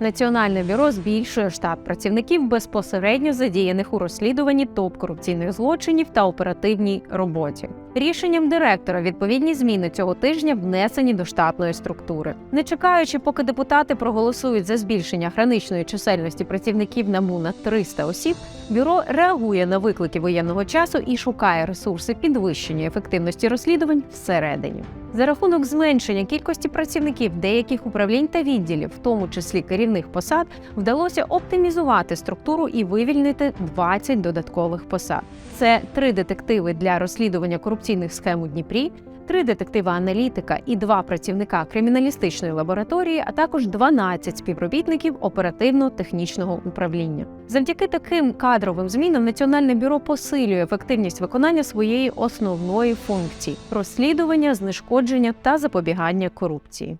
Національне бюро збільшує штат працівників безпосередньо задіяних у розслідуванні топ-корупційних злочинів та оперативній роботі. Рішенням директора відповідні зміни цього тижня внесені до штатної структури. Не чекаючи, поки депутати проголосують за збільшення граничної чисельності працівників НАБУ на 300 осіб, бюро реагує на виклики воєнного часу і шукає ресурси підвищення ефективності розслідувань всередині. За рахунок зменшення кількості працівників деяких управлінь та відділів, в тому числі керівних посад, вдалося оптимізувати структуру і вивільнити 20 додаткових посад. Це три детективи для розслідування корупційних схем у Дніпрі, три детектива-аналітика і два працівника криміналістичної лабораторії, а також 12 співробітників оперативно-технічного управління. Завдяки таким кадровим змінам Національне бюро посилює ефективність виконання своєї основної функції розслідування, знешкодження та запобігання корупції.